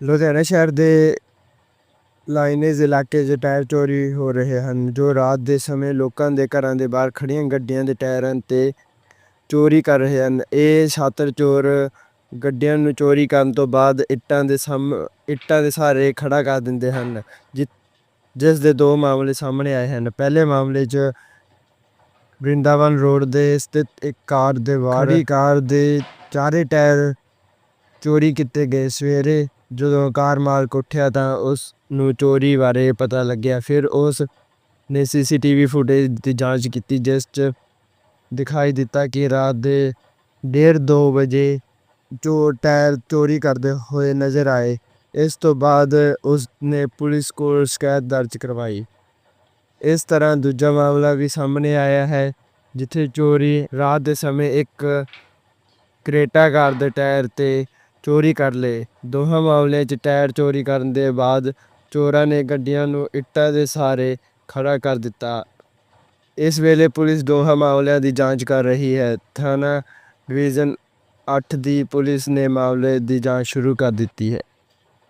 ਲੁਧਿਆਣਾ ਸ਼ਹਿਰ ਦੇ ਲਾਈਨੇਜ ਇਲਾਕੇ 'ਚ ਟਾਇਰ ਚੋਰੀ ਹੋ ਰਹੇ ਹਨ ਜੋ ਰਾਤ ਦੇ ਸਮੇਂ ਲੋਕਾਂ ਦੇ ਘਰਾਂ ਦੇ ਬਾਹਰ ਖੜ੍ਹੀਆਂ ਗੱਡੀਆਂ ਦੇ ਟਾਇਰਾਂ 'ਤੇ ਚੋਰੀ ਕਰ ਰਹੇ ਹਨ। ਇਹ ਛਾਤਰ ਚੋਰ ਗੱਡੀਆਂ ਨੂੰ ਚੋਰੀ ਕਰਨ ਤੋਂ ਬਾਅਦ ਇੱਟਾਂ ਦੇ ਸਾਹਮ ਇੱਟਾਂ ਦੇ ਸਹਾਰੇ ਖੜਾ ਕਰ ਦਿੰਦੇ ਹਨ ਜਿਸ ਦੇ ਦੋ ਮਾਮਲੇ ਸਾਹਮਣੇ ਆਏ ਹਨ। ਪਹਿਲੇ ਮਾਮਲੇ 'ਚ ਬ੍ਰਿੰਦਾਵਨ ਰੋਡ ਦੇ ਸਥਿਤ ਇੱਕ ਕਾਰ ਦੇ ਬਾਹਰ ਕਾਰ ਦੇ ਚਾਰੇ ਟਾਇਰ ਚੋਰੀ ਕੀਤੇ ਗਏ। ਸਵੇਰੇ ਜਦੋਂ ਕਾਰ ਮਾਲਕ ਉੱਠਿਆ ਤਾਂ ਉਸ ਨੂੰ ਚੋਰੀ ਬਾਰੇ ਪਤਾ ਲੱਗਿਆ। ਫਿਰ ਉਸ ਨੇ ਸੀਸੀਟੀਵੀ ਫੁਟੇਜ ਦੀ ਜਾਂਚ ਕੀਤੀ, ਜਿਸ 'ਚ ਦਿਖਾਈ ਦਿੱਤਾ ਕਿ ਰਾਤ ਦੇ ਡੇਢ ਦੋ ਵਜੇ ਚੋਰ ਟਾਇਰ ਚੋਰੀ ਕਰਦੇ ਹੋਏ ਨਜ਼ਰ ਆਏ। ਇਸ ਤੋਂ ਬਾਅਦ ਉਸ ਨੇ ਪੁਲਿਸ ਕੋਲ ਸ਼ਿਕਾਇਤ ਦਰਜ ਕਰਵਾਈ। ਇਸ ਤਰ੍ਹਾਂ ਦੂਜਾ ਮਾਮਲਾ ਵੀ ਸਾਹਮਣੇ ਆਇਆ ਹੈ, ਜਿੱਥੇ ਚੋਰੀ ਰਾਤ ਦੇ ਸਮੇਂ ਇੱਕ ਕਰੇਟਾ ਕਾਰ ਦੇ ਟਾਇਰ ਤੇ ਚੋਰੀ ਕਰ ਲਏ। ਦੋਹਾਂ ਮਾਮਲਿਆਂ 'ਚ ਟਾਇਰ ਚੋਰੀ ਕਰਨ ਦੇ ਬਾਅਦ ਚੋਰਾਂ ਨੇ ਗੱਡੀਆਂ ਨੂੰ ਇੱਟਾਂ ਦੇ ਸਹਾਰੇ ਖੜਾ ਕਰ ਦਿੱਤਾ। ਇਸ ਵੇਲੇ ਪੁਲਿਸ ਦੋਹਾਂ ਮਾਮਲਿਆਂ ਦੀ ਜਾਂਚ ਕਰ ਰਹੀ ਹੈ। ਥਾਣਾ ਡਿਵੀਜ਼ਨ 8 ਦੀ ਪੁਲਿਸ ਨੇ ਮਾਮਲੇ ਦੀ ਜਾਂਚ ਸ਼ੁਰੂ ਕਰ ਦਿੱਤੀ ਹੈ।